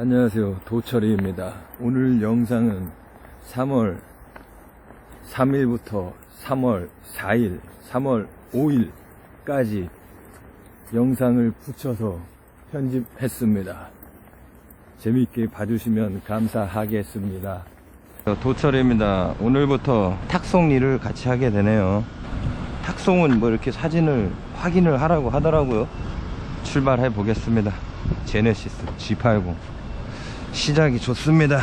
안녕하세요. 도철이입니다. 오늘 영상은 3월 3일부터 3월 4일, 3월 5일까지 영상을 붙여서 편집했습니다. 재밌게 봐주시면 감사하겠습니다. 도철입니다. 오늘부터 탁송 일을 같이 하게 되네요. 탁송은 뭐 이렇게 사진을 확인을 하라고 하더라고요. 출발해 보겠습니다. 제네시스 G80 시작이 좋습니다.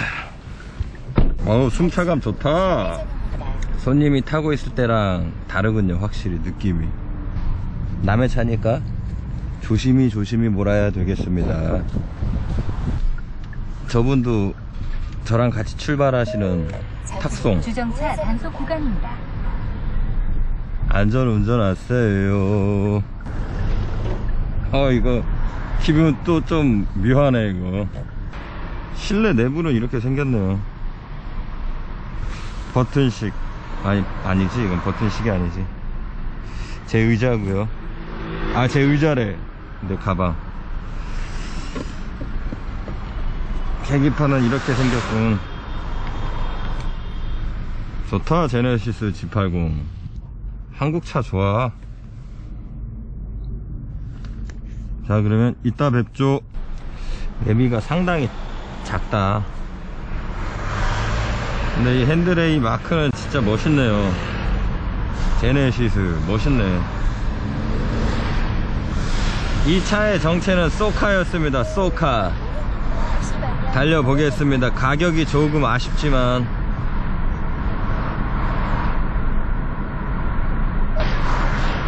어우 승차감 좋다. 손님이 타고 있을 때랑 다르군요. 확실히 느낌이. 남의 차니까 조심히 조심히 몰아야 되겠습니다. 저분도 저랑 같이 출발하시는 탁송 주정차 단속 구간입니다. 안전 운전 하세요. 어 이거 기분 또 좀 묘하네 이거. 실내 내부는 이렇게 생겼네요. 버튼식 아니 아니지 이건 버튼식이 아니지. 제 의자고요. 아 제 의자래. 근데 가방. 계기판은 이렇게 생겼군. 좋다 제네시스 G80. 한국차 좋아. 자, 그러면 이따 뵙죠. 내비가 상당히 작다. 근데 이 핸드레이 마크는 진짜 멋있네요. 제네시스, 멋있네. 이 차의 정체는 소카였습니다. 소카. 달려보겠습니다. 가격이 조금 아쉽지만.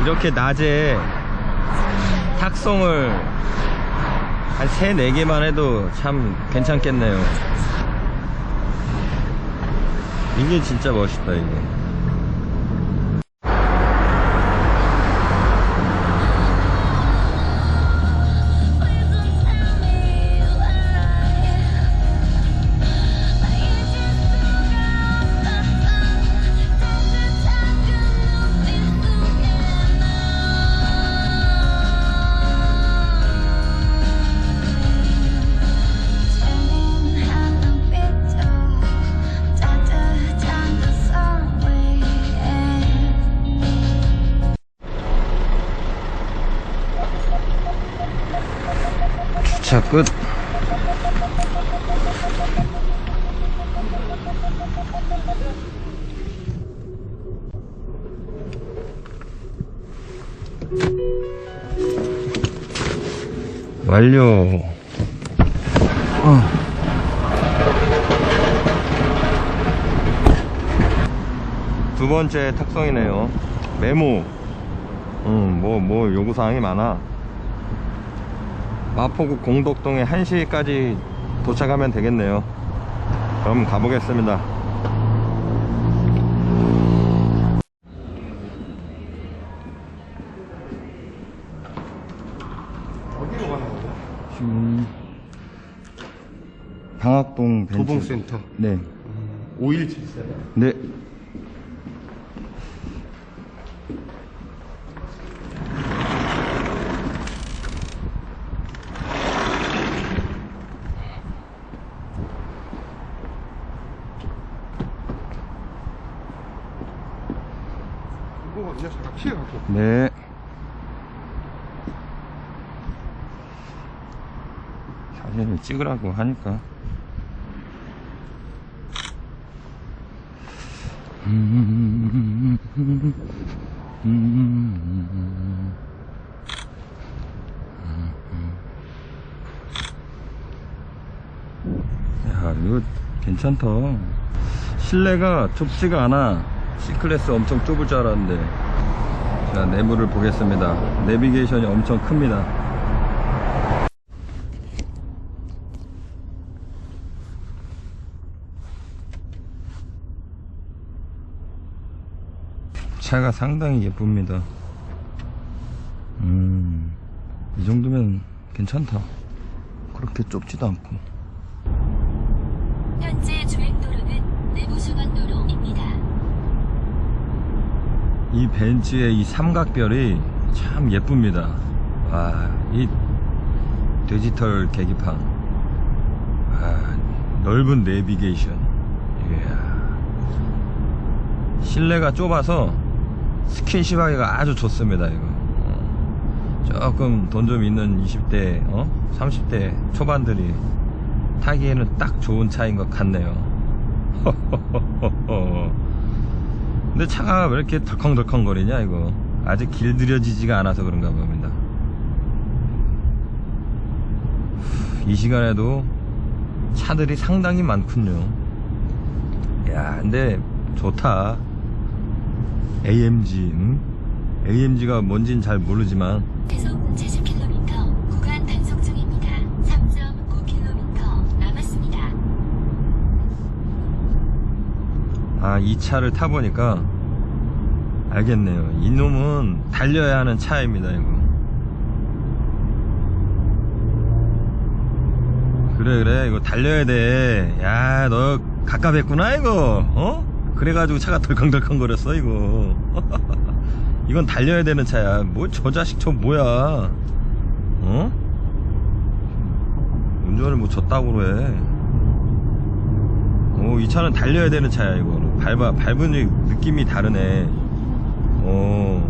이렇게 낮에 탁송을 한 3, 4개만 해도 참 괜찮겠네요. 이게 진짜 멋있다, 이게. 완료. 어. 두 번째 탁송이네요. 메모. 음, 뭐, 뭐, 요구사항이 많아. 마포구 공덕동에 1시까지 도착하면 되겠네요. 그럼 가보겠습니다. 어디로 가는 거죠? 지금 방학동 벤츠. 도봉센터 네. 5174 네. 이거 그냥 잠깐 피해가고 네. 사진을 찍으라고 하니까. 야, 이거 괜찮다. 실내가 좁지가 않아. C클래스 엄청 좁을 줄 알았는데. 자, 내부를 보겠습니다. 내비게이션이 엄청 큽니다. 차가 상당히 예쁩니다. 음, 이 정도면 괜찮다. 그렇게 좁지도 않고. 현재 주행도로는 내부순환도로입니다. 이 벤츠의 이 삼각별이 참 예쁩니다. 와, 이 디지털 계기판. 아, 넓은 내비게이션. 이야. 실내가 좁아서 스킨십 하기가 아주 좋습니다, 이거. 어. 조금 돈 좀 있는 20대, 어? 30대 초반들이 타기에는 딱 좋은 차인 것 같네요. 근데 차가 왜 이렇게 덜컹덜컹 거리냐, 이거. 아직 길들여지지가 않아서 그런가 봅니다. 이 시간에도 차들이 상당히 많군요. 야, 근데 좋다. AMG, 응? AMG가 뭔진 잘 모르지만 계속 70km 구간 단속 중입니다. 3.5km 남았습니다. 아, 이 차를 타보니까 알겠네요. 이놈은 달려야 하는 차입니다, 이거. 그래, 그래. 이거 달려야 돼. 야, 너 가깝했구나, 이거. 어? 그래가지고 차가 덜컹덜컹 거렸어, 이거. 이건 달려야 되는 차야. 뭐, 저 자식 저 뭐야. 어? 운전을 뭐 저따구로 해. 오, 이 차는 달려야 되는 차야, 이거. 밟아, 밟은 느낌이 다르네. 오.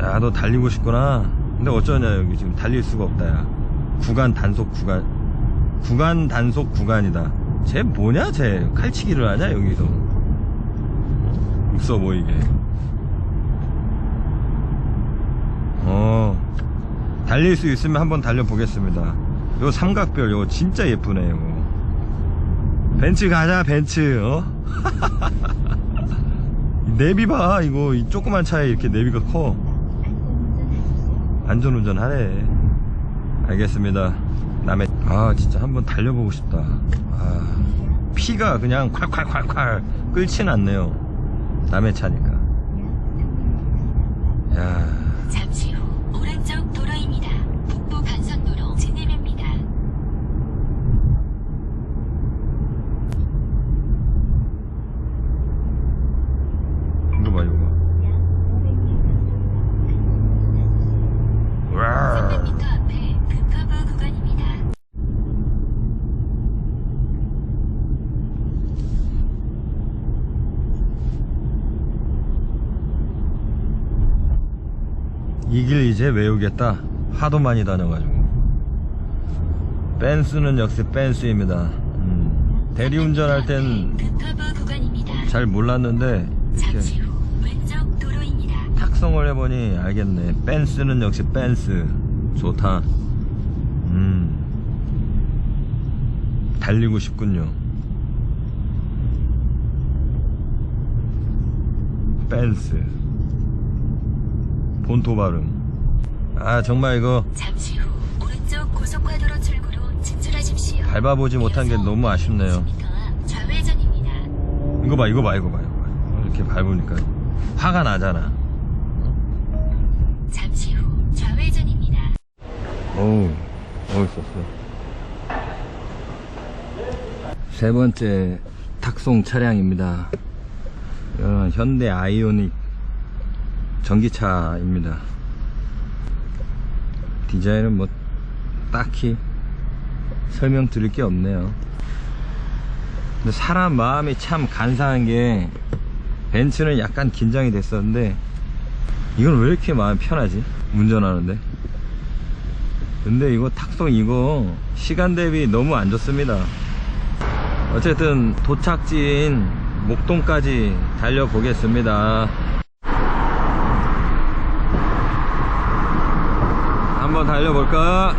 야, 너 달리고 싶구나. 근데 어쩌냐, 여기 지금 달릴 수가 없다, 야. 구간 단속 구간. 구간 단속 구간이다. 쟤 뭐냐, 쟤. 칼치기를 하냐, 여기서. 있어 보이게. 어. 달릴 수 있으면 한번 달려보겠습니다. 요 삼각별, 요거 진짜 예쁘네, 요거. 벤츠 가자 벤츠 어? 내비 봐 이거 이 조그만 차에 이렇게 내비가 커 안전운전 하래 알겠습니다 남의 아 진짜 한번 달려보고 싶다. 아 피가 그냥 콸콸콸콸 끓진 않네요. 남의 차니까. 야 잠시 후 오른쪽 도로입니다. 북부 간선도로 진입입니다. 이거 봐 이거 봐 300m 앞에 급커브 구간입니다. 이 길 이제 외우겠다. 하도 많이 다녀가지고. 벤스는 역시 벤스입니다. 음, 대리운전할 땐 잘. 몰랐는데 이렇게. 탁송을 해보니 알겠네. 벤스는 역시 벤스. 좋다. 음. 달리고 싶군요. 벤스. 본토 발음. 아, 정말 이거 잠시 후 오른쪽 고속화도로 출구로 진출하십시오. 밟아보지 못한 게 너무 아쉽네요. 50m 앞 좌회전입니다. 이거 봐, 이거 봐, 이거 봐, 이거 봐. 이렇게 밟으니까 화가 나잖아. 잠시 후 좌회전입니다. 어우, 멋있었어. 세 번째 탁송 차량입니다. 이건 현대 아이오닉 전기차입니다. 디자인은 뭐 딱히 설명드릴 게 없네요. 근데 사람 마음이 참 간사한 게 벤츠는 약간 긴장이 됐었는데 이건 왜 이렇게 마음 편하지? 운전하는데. 근데 이거 탁송 이거 시간 대비 너무 안 좋습니다. 어쨌든 도착지인 목동까지 달려보겠습니다. 한번 달려볼까?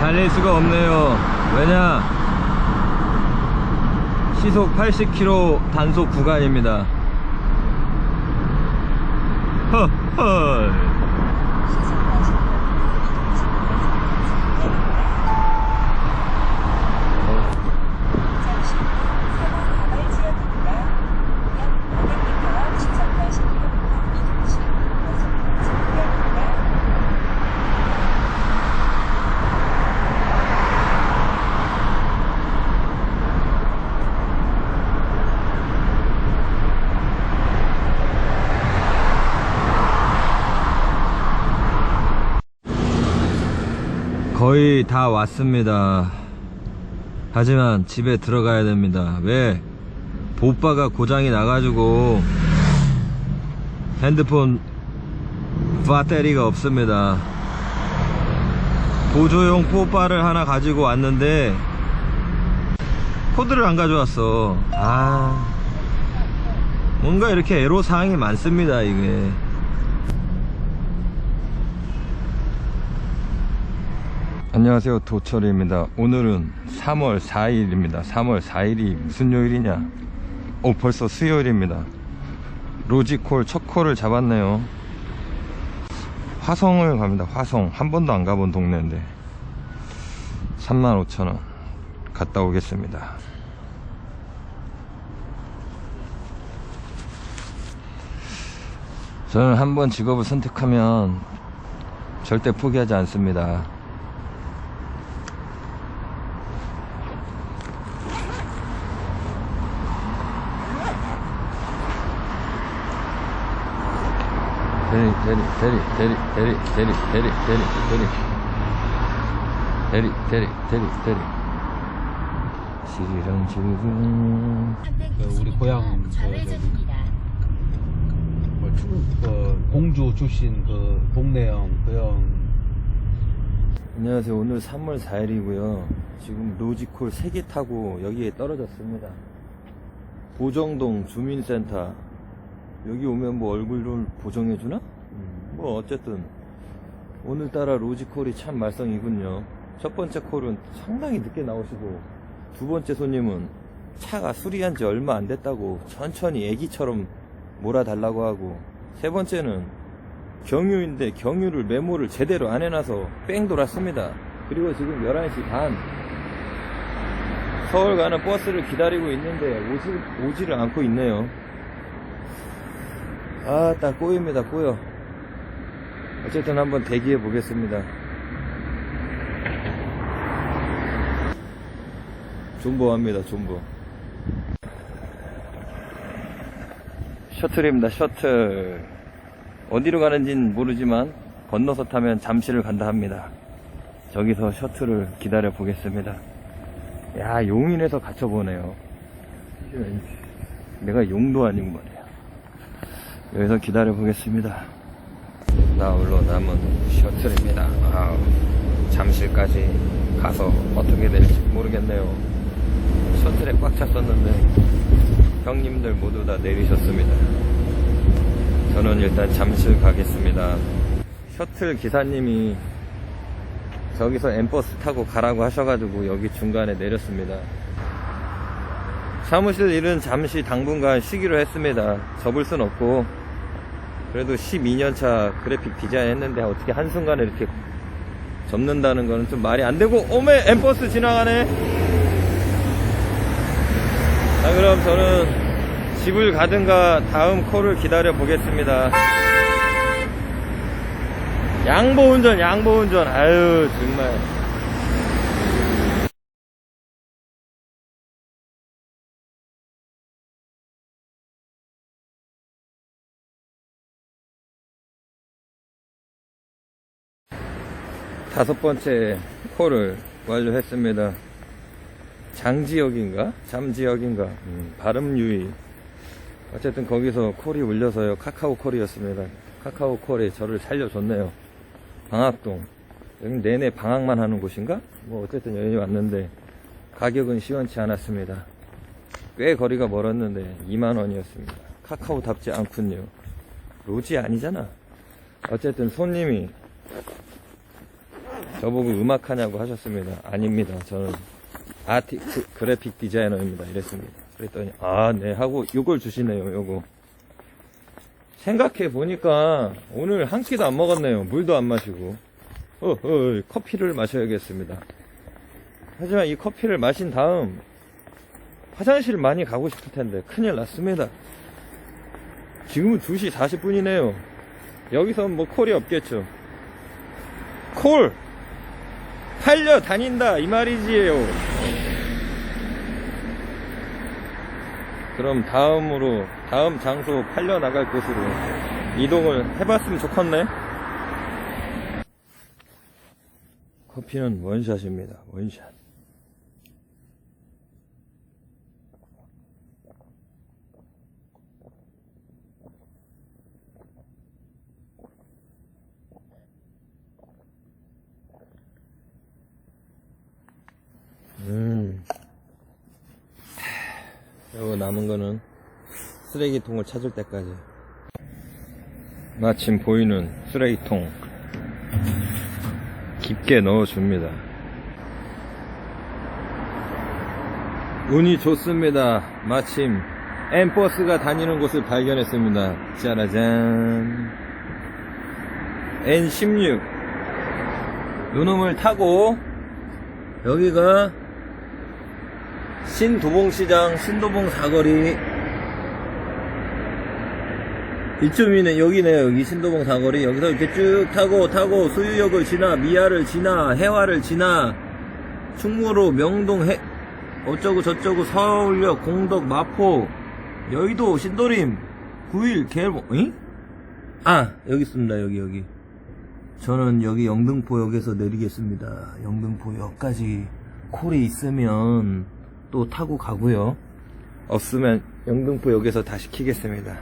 달릴 수가 없네요. 왜냐? 시속 80km 단속 구간입니다. 허허. 잠시 후 세모 개발 지역입니다. 약 500m 거의 다 왔습니다. 하지만 집에 들어가야 됩니다. 왜? 보빠가 고장이 나가지고 핸드폰 배터리가 없습니다. 보조용 뽀빠를 하나 가지고 왔는데 코드를 안 가져왔어. 아 뭔가 이렇게 애로사항이 많습니다 이게. 안녕하세요. 도철입니다. 오늘은 3월 4일입니다. 3월 4일이 무슨 요일이냐? 오 벌써 수요일입니다. 로지콜 첫 콜을 잡았네요. 화성을 갑니다. 화성. 한 번도 안 가본 동네인데. 35,000원 갔다 오겠습니다. 저는 한번 직업을 선택하면 절대 포기하지 않습니다 대리 대리 대리 대리 대리 대리 대리 대리 대리 대리 대리 대리 시랑 지금 그 우리 고향 그 공주 출신 그 동네형 그형. 안녕하세요. 오늘 3월 4일이고요. 지금 로지콜 3개 타고 여기에 떨어졌습니다. 보정동 주민센터 여기 오면 뭐 얼굴을 보정해주나? 음, 뭐 어쨌든 오늘따라 로지콜이 참 말썽이군요 첫 번째 콜은 상당히 늦게 나오시고 두 번째 손님은 차가 수리한 지 얼마 안 됐다고 천천히 애기처럼 몰아달라고 하고 세 번째는 경유인데 경유를 메모를 제대로 안 해놔서 뺑 돌았습니다. 그리고 지금 11시 반 서울 가는 버스를 기다리고 있는데 오지, 오지를 않고 있네요. 아, 딱 꼬입니다, 꼬여. 어쨌든 한번 대기해 보겠습니다. 존버합니다, 존버. 셔틀입니다, 셔틀. 어디로 가는지는 모르지만 건너서 타면 잠시를 간다 합니다. 저기서 셔틀을 기다려 보겠습니다. 야, 용인에서 갇혀보네요. 내가 용도 아니고 말이야. 여기서 기다려 보겠습니다. 나 홀로 남은 셔틀입니다. 아우, 잠실까지 가서 어떻게 될지 모르겠네요. 셔틀에 꽉 찼었는데 형님들 모두 다 내리셨습니다. 저는 일단 잠실 가겠습니다. 셔틀 기사님이 저기서 엠버스 타고 가라고 하셔가지고 여기 중간에 내렸습니다. 사무실 일은 잠시 당분간 쉬기로 했습니다. 접을 순 없고 그래도 12년차 그래픽 디자인 했는데 어떻게 한순간에 이렇게 접는다는 거는 좀 말이 안 되고 오메 엠버스 지나가네. 자 그럼 저는 집을 가든가 다음 콜을 기다려 보겠습니다. 양보 운전, 양보 운전. 아유, 정말. 다섯 번째 콜을 완료했습니다. 장지역인가? 잠지역인가? 음, 발음 유의. 어쨌든 거기서 콜이 울려서요. 카카오 콜이었습니다. 카카오 콜이 저를 살려줬네요. 방학동. 여기 내내 방학만 하는 곳인가? 뭐 어쨌든 여기 왔는데 가격은 시원치 않았습니다. 꽤 거리가 멀었는데 2만 원이었습니다. 카카오답지 않군요. 로지 아니잖아. 어쨌든 손님이 저보고 음악하냐고 하셨습니다. 아닙니다. 저는 아티 그, 그래픽 디자이너입니다. 이랬습니다. 그랬더니 아 네 하고 요걸 주시네요. 요거 생각해 보니까 오늘 한 끼도 안 먹었네요. 물도 안 마시고 어, 어, 커피를 마셔야겠습니다. 하지만 이 커피를 마신 다음 화장실 많이 가고 싶을 텐데 큰일 났습니다. 지금은 2시 40분이네요. 여기선 뭐 콜이 없겠죠. 콜! 팔려 다닌다 이 말이지요. 그럼 다음으로 다음 장소 팔려 나갈 곳으로 이동을 해봤으면 좋겠네. 커피는 원샷입니다. 원샷. 음. 요거 남은 거는 쓰레기통을 찾을 때까지. 마침 보이는 쓰레기통 깊게 넣어줍니다. 운이 좋습니다. 마침 엠버스가 다니는 곳을 발견했습니다. 짜라잔. N16. 요놈을 타고 여기가 신도봉시장 신도봉 사거리. 이쯤이네 여기네요 여기 신도봉 사거리. 여기서 이렇게 쭉 타고 타고 수유역을 지나 미아를 지나 해화를 지나 충무로 명동 해 어쩌고 저쩌고 서울역 공덕 마포 여의도 신도림 9일 개봉 응? 아 여기 있습니다 여기 여기. 저는 여기 영등포역에서 내리겠습니다. 영등포역까지 콜이 있으면 또 타고 가고요 없으면 영등포역에서 다시 키겠습니다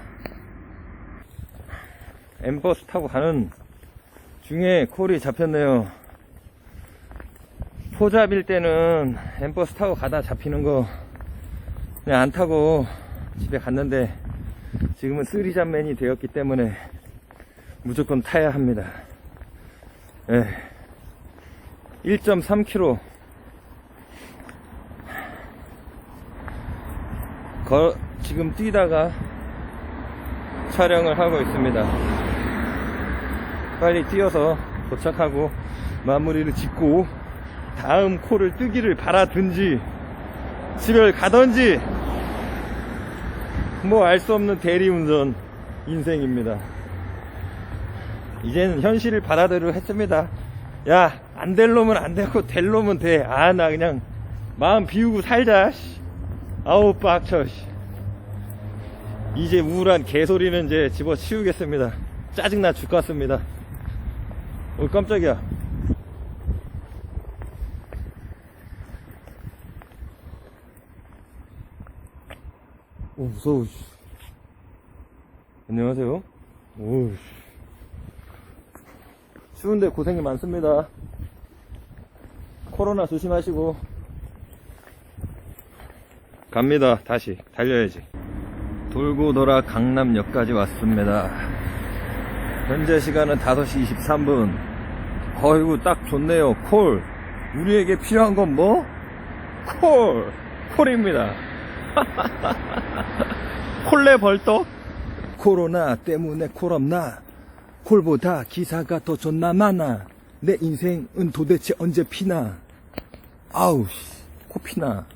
엠버스 타고 가는 중에 콜이 잡혔네요. 포잡일 때는 엠버스 타고 가다 잡히는 거 그냥 안 타고 집에 갔는데 지금은 쓰리잔맨이 되었기 때문에 무조건 타야 합니다. 예. 1.3km 거, 지금 뛰다가 촬영을 하고 있습니다. 빨리 뛰어서 도착하고 마무리를 짓고 다음 코를 뜨기를 바라든지 집을 가든지 뭐 알 수 없는 대리운전 인생입니다. 이제는 현실을 받아들여 했습니다. 야, 안 될 놈은 안 되고 될 놈은 돼. 아, 나 그냥 마음 비우고 살자. 씨. 아우 빡쳐. 씨. 이제 우울한 개소리는 이제 집어치우겠습니다. 짜증나 죽겠습니다. 어, 깜짝이야. 오, 무서워. 씨. 안녕하세요. 오, 씨. 추운데 고생이 많습니다. 코로나 조심하시고. 갑니다. 다시. 달려야지. 돌고 돌아 강남역까지 왔습니다. 현재 시간은 5시 23분. 어이구, 딱 좋네요. 콜. 우리에게 필요한 건 뭐? 콜. 콜입니다. 콜레 벌떡? 코로나 때문에 콜 없나? 콜보다 기사가 더 존나 많아. 내 인생은 도대체 언제 피나? 아우, 씨, 코 피나.